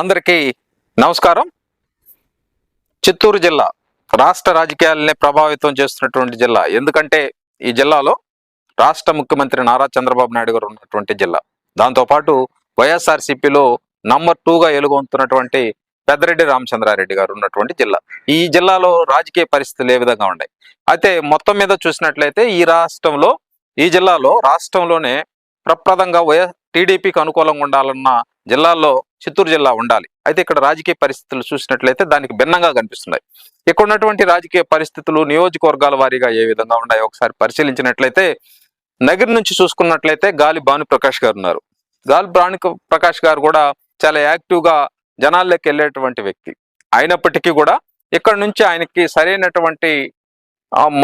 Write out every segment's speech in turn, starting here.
అందరికీ నమస్కారం. చిత్తూరు జిల్లా రాష్ట్ర రాజకీయాలనే ప్రభావితం చేస్తున్నటువంటి జిల్లా. ఎందుకంటే ఈ జిల్లాలో రాష్ట్ర ముఖ్యమంత్రి నారా చంద్రబాబు నాయుడు గారు ఉన్నటువంటి జిల్లా. దాంతోపాటు వైఎస్ఆర్సీపీలో నంబర్ టూగా ఎలుగొంతున్నటువంటి పెద్దరెడ్డి రామచంద్రారెడ్డి గారు ఉన్నటువంటి జిల్లా. ఈ జిల్లాలో రాజకీయ పరిస్థితులు ఏ విధంగా ఉన్నాయి? అయితే మొత్తం మీద చూసినట్లయితే ఈ రాష్ట్రంలో ఈ జిల్లాలో రాష్ట్రంలోనే ప్రప్రదంగా వైఎస్ టీడీపీకి అనుకూలంగా ఉండాలన్న జిల్లాల్లో చిత్తూరు జిల్లా ఉండాలి. అయితే ఇక్కడ రాజకీయ పరిస్థితులు చూసినట్లయితే దానికి భిన్నంగా కనిపిస్తున్నాయి. ఇక్కడ ఉన్నటువంటి రాజకీయ పరిస్థితులు నియోజకవర్గాల వారీగా ఏ విధంగా ఉన్నాయో ఒకసారి పరిశీలించినట్లయితే నగిరి నుంచి చూసుకున్నట్లయితే గాలి భాను ప్రకాష్ గారు ఉన్నారు. గాలి భాను ప్రకాష్ గారు కూడా చాలా యాక్టివ్గా జనాల్లోకి వెళ్ళేటువంటి వ్యక్తి. అయినప్పటికీ కూడా ఇక్కడ నుంచి ఆయనకి సరైనటువంటి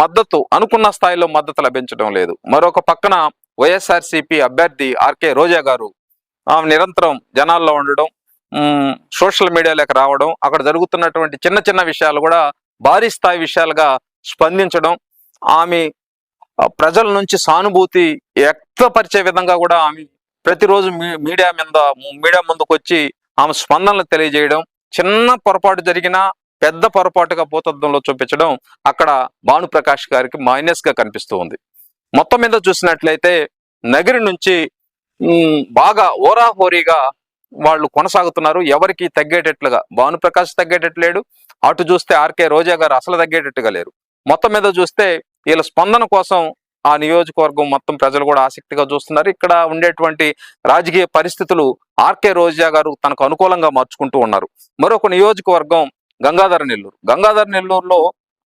మద్దతు అనుకున్న స్థాయిలో మద్దతు లభించడం లేదు. మరొక పక్కన వైఎస్ఆర్సీపీ అభ్యర్థి ఆర్కే రోజా గారు ఆమె నిరంతరం జనాల్లో ఉండడం సోషల్ మీడియాలోకి రావడం అక్కడ జరుగుతున్నటువంటి చిన్న చిన్న విషయాలు కూడా భారీ స్థాయి విషయాలుగా స్పందించడం ఆమె ప్రజల నుంచి సానుభూతి వ్యక్తపరిచే విధంగా కూడా ఆమె ప్రతిరోజు మీ- మీడియా మీద మీడియా ముందుకు వచ్చి ఆమె స్పందనలు తెలియజేయడం చిన్న పొరపాటు జరిగినా పెద్ద పొరపాటుగా భూతద్దంలో చూపించడం అక్కడ భానుప్రకాష్ గారికి మైనస్గా కనిపిస్తూ ఉంది. మొత్తం మీద చూసినట్లయితే నగిరి నుంచి బాగా ఓరాహోరీగా వాళ్ళు కొనసాగుతున్నారు. ఎవరికి తగ్గేటట్లుగా? భానుప్రకాష్ తగ్గేటట్లేడు అటు చూస్తే ఆర్కే రోజా గారు అసలు తగ్గేటట్టుగా లేరు. మొత్తం మీద చూస్తే వీళ్ళ స్పందన కోసం ఆ నియోజకవర్గం మొత్తం ప్రజలు కూడా ఆసక్తిగా చూస్తున్నారు. ఇక్కడ ఉండేటువంటి రాజకీయ పరిస్థితులు ఆర్కే రోజా గారు తనకు అనుకూలంగా మార్చుకుంటూ ఉన్నారు. మరొక నియోజకవర్గం గంగాధర నెల్లూరు. గంగాధర నెల్లూరులో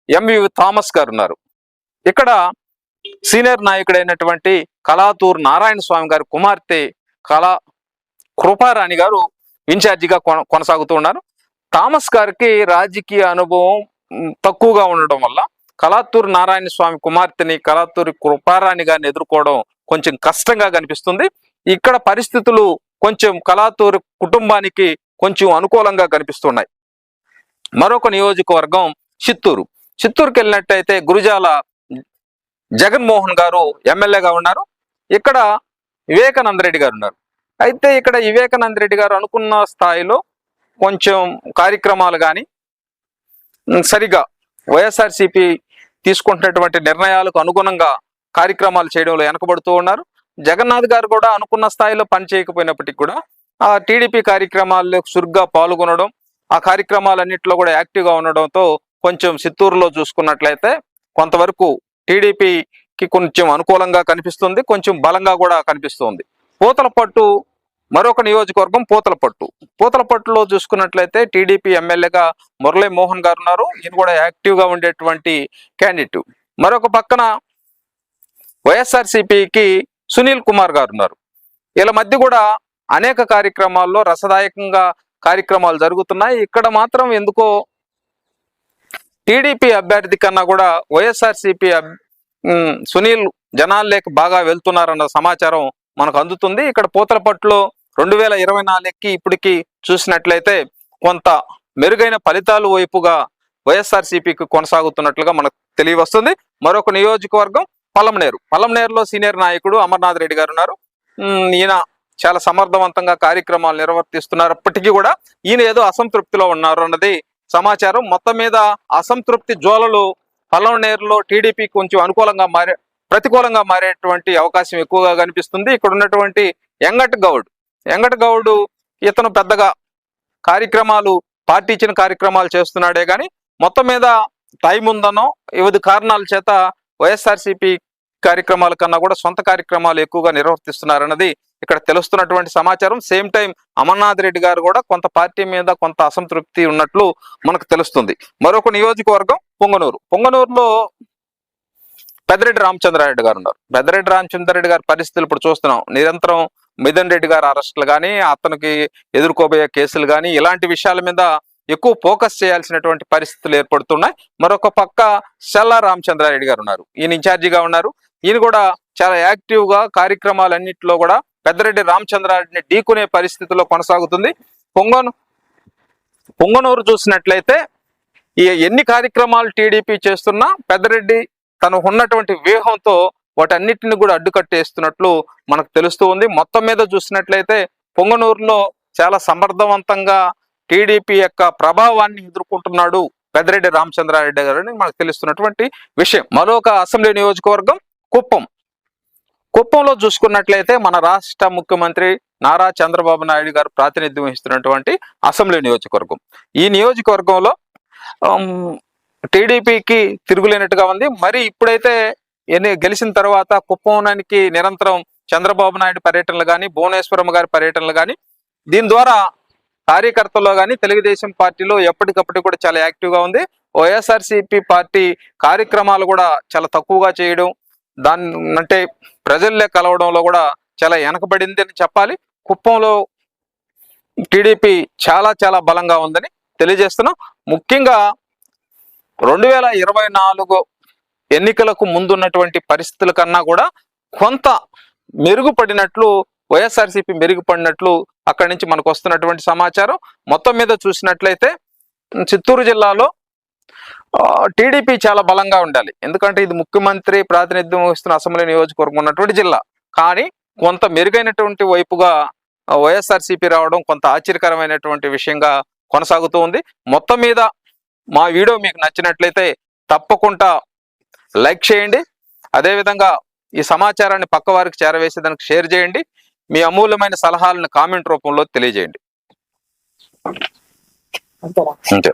ఎంవి థామస్ గారు ఉన్నారు. ఇక్కడ సీనియర్ నాయకుడైనటువంటి కళాతూర్ నారాయణ స్వామి గారి కుమార్తె కళా కృపారాణి గారు ఇన్ఛార్జిగా కొన- కొనసాగుతూ ఉన్నారు. థామస్ గారికి రాజకీయ అనుభవం తక్కువగా ఉండడం వల్ల కళాతూరు నారాయణ స్వామి కుమార్తెని కళాతూరి కృపారాణి గారిని ఎదుర్కోవడం కొంచెం కష్టంగా కనిపిస్తుంది. ఇక్కడ పరిస్థితులు కొంచెం కళాతూరు కుటుంబానికి కొంచెం అనుకూలంగా కనిపిస్తున్నాయి. మరొక నియోజకవర్గం చిత్తూరు. చిత్తూరుకి వెళ్ళినట్టయితే గురుజాల జగన్మోహన్ గారు ఎమ్మెల్యేగా ఉన్నారు. ఇక్కడ వివేకానంద రెడ్డి గారు ఉన్నారు. అయితే ఇక్కడ వివేకానంద రెడ్డి గారు అనుకున్న స్థాయిలో కొంచెం కార్యక్రమాలు కానీ సరిగా వైఎస్ఆర్సిపి తీసుకుంటున్నటువంటి నిర్ణయాలకు అనుగుణంగా కార్యక్రమాలు చేయడంలో వెనకబడుతూ ఉన్నారు. జగన్నాథ్ గారు కూడా అనుకున్న స్థాయిలో పని చేయకపోయినప్పటికీ కూడా ఆ టీడీపీ కార్యక్రమాల్లో చురుగ్గా పాల్గొనడం ఆ కార్యక్రమాలన్నింటిలో కూడా యాక్టివ్గా ఉండడంతో కొంచెం చిత్తూరులో చూసుకున్నట్లయితే కొంతవరకు టీడీపీకి కొంచెం అనుకూలంగా కనిపిస్తుంది కొంచెం బలంగా కూడా కనిపిస్తుంది. పూతలపట్టు మరొక నియోజకవర్గం పూతలపట్టు. పూతలపట్టులో చూసుకున్నట్లయితే టీడీపీ ఎమ్మెల్యేగా మురళీ మోహన్ గారు ఉన్నారు. ఈయన కూడా యాక్టివ్గా ఉండేటువంటి క్యాండిడేట్. మరొక పక్కన వైఎస్ఆర్సిపికి సునీల్ కుమార్ గారు ఉన్నారు. వీళ్ళ మధ్య కూడా అనేక కార్యక్రమాల్లో రసదాయకంగా కార్యక్రమాలు జరుగుతున్నాయి. ఇక్కడ మాత్రం ఎందుకో టీడీపీ అభ్యర్థి కన్నా కూడా వైఎస్ఆర్సీపీ సునీల్ జనాల్లోకి బాగా వెళ్తున్నారన్న సమాచారం మనకు అందుతుంది. ఇక్కడ పూతలపట్టులో రెండు వేల ఇరవై నాలుగుకి ఇప్పటికి చూసినట్లయితే కొంత మెరుగైన ఫలితాలు వైపుగా వైఎస్ఆర్సీపీకి కొనసాగుతున్నట్లుగా మనకు తెలియవస్తుంది. మరొక నియోజకవర్గం పలంనేరు పలంనేరులో సీనియర్ నాయకుడు అమర్నాథ్ రెడ్డి గారు ఉన్నారు. ఈయన చాలా సమర్థవంతంగా కార్యక్రమాలు నిర్వర్తిస్తున్నారు. అప్పటికీ కూడా ఈయన ఏదో అసంతృప్తిలో ఉన్నారు అన్నది సమాచారం మొత్తం మీద అసంతృప్తి జ్వాలలు పల్లవనేరులో టీడీపీ కొంచెం అనుకూలంగా మారే ప్రతికూలంగా మారేటువంటి అవకాశం ఎక్కువగా కనిపిస్తుంది. ఇక్కడ ఉన్నటువంటి ఎంగట్ గౌడ్ ఎంగట్ గౌడ్ ఇతను పెద్దగా కార్యక్రమాలు పార్టీ ఇచ్చిన కార్యక్రమాలు చేస్తున్నాడే కానీ మొత్తం మీద టైం ఉందనో వివిధ కారణాల చేత వైఎస్ఆర్సీపీ కార్యక్రమాల కన్నా కూడా సొంత కార్యక్రమాలు ఎక్కువగా నిర్వర్తిస్తున్నారన్నది ఇక్కడ తెలుస్తున్నటువంటి సమాచారం. సేమ్ టైం అమర్నాథ్ రెడ్డి గారు కూడా కొంత పార్టీ మీద కొంత అసంతృప్తి ఉన్నట్లు మనకు తెలుస్తుంది. మరొక నియోజకవర్గం పొంగనూరు. పొంగనూరులో పెద్దిరెడ్డి రామచంద్రారెడ్డి గారు ఉన్నారు. పెద్దిరెడ్డి రామచంద్రారెడ్డి గారి పరిస్థితులు ఇప్పుడు చూస్తున్నాం. నిరంతరం మిథన్ రెడ్డి గారి అరెస్టులు కానీ అతనికి ఎదుర్కోబోయే కేసులు కానీ ఇలాంటి విషయాల మీద ఎక్కువ ఫోకస్ చేయాల్సినటువంటి పరిస్థితులు ఏర్పడుతున్నాయి. మరొక పక్క సెల్లా రామచంద్రారెడ్డి గారు ఉన్నారు. ఈయన ఇన్ఛార్జిగా ఉన్నారు. ఈయన కూడా చాలా యాక్టివ్గా కార్యక్రమాలన్నింటిలో కూడా పెద్దరెడ్డి రామచంద్రారెడ్డిని ఢీకునే పరిస్థితిలో కొనసాగుతుంది. పొంగను పొంగనూరు చూసినట్లయితే ఈ ఎన్ని కార్యక్రమాలు టీడీపీ చేస్తున్నా పెద్దరెడ్డి తను ఉన్నటువంటి వ్యూహంతో వాటన్నిటిని కూడా అడ్డుకట్టేస్తున్నట్లు మనకు తెలుస్తూ ఉంది. మొత్తం మీద చూసినట్లయితే పొంగనూరులో చాలా సమర్థవంతంగా టీడీపీ యొక్క ప్రభావాన్ని ఎదుర్కొంటున్నాడు పెద్దిరెడ్డి రామచంద్రారెడ్డి గారు అని మనకు తెలుస్తున్నటువంటి విషయం. మరొక అసెంబ్లీ నియోజకవర్గం కుప్పం. కుప్పంలో చూసుకున్నట్లయితే మన రాష్ట్ర ముఖ్యమంత్రి నారా చంద్రబాబు నాయుడు గారు ప్రాతినిధ్యం వహిస్తున్నటువంటి అసెంబ్లీ నియోజకవర్గం. ఈ నియోజకవర్గంలో టీడీపీకి తిరుగులేనట్టుగా ఉంది. మరి ఇప్పుడైతే ఎన్ని గెలిచిన తర్వాత కుప్పంకి నిరంతరం చంద్రబాబు నాయుడు పర్యటనలు కానీ భువనేశ్వరం గారి పర్యటనలు కానీ దీని ద్వారా కార్యకర్తల్లో కానీ తెలుగుదేశం పార్టీలో ఎప్పటికప్పుడు కూడా చాలా యాక్టివ్గా ఉంది. వైఎస్ఆర్సీపీ పార్టీ కార్యక్రమాలు కూడా చాలా తక్కువగా చేయడం దాన్ని అంటే ప్రజల్లే కలవడంలో కూడా చాలా వెనకబడింది అని చెప్పాలి. కుప్పంలో టీడీపీ చాలా చాలా బలంగా ఉందని తెలియజేస్తున్నాం. ముఖ్యంగా రెండు వేల ఇరవై నాలుగు ఎన్నికలకు ముందున్నటువంటి పరిస్థితుల కన్నా కూడా కొంత మెరుగుపడినట్లు వైఎస్ఆర్సీపీ మెరుగుపడినట్లు అక్కడి నుంచి మనకు వస్తున్నటువంటి సమాచారం. మొత్తం మీద చూసినట్లయితే చిత్తూరు జిల్లాలో టీడీపీ చాలా బలంగా ఉండాలి. ఎందుకంటే ఇది ముఖ్యమంత్రి ప్రాతినిధ్యం వహిస్తున్న అసెంబ్లీ నియోజకవర్గం ఉన్నటువంటి జిల్లా. కానీ కొంత మెరుగైనటువంటి వైపుగా వైఎస్ఆర్సీపీ రావడం కొంత ఆశ్చర్యకరమైనటువంటి విషయంగా కొనసాగుతూ ఉంది. మొత్తం మీద మా వీడియో మీకు నచ్చినట్లయితే తప్పకుండా లైక్ చేయండి. అదేవిధంగా ఈ సమాచారాన్ని పక్క వారికి చేరవేసి దానికి షేర్ చేయండి. మీ అమూల్యమైన సలహాలను కామెంట్ రూపంలో తెలియజేయండి. అంతే.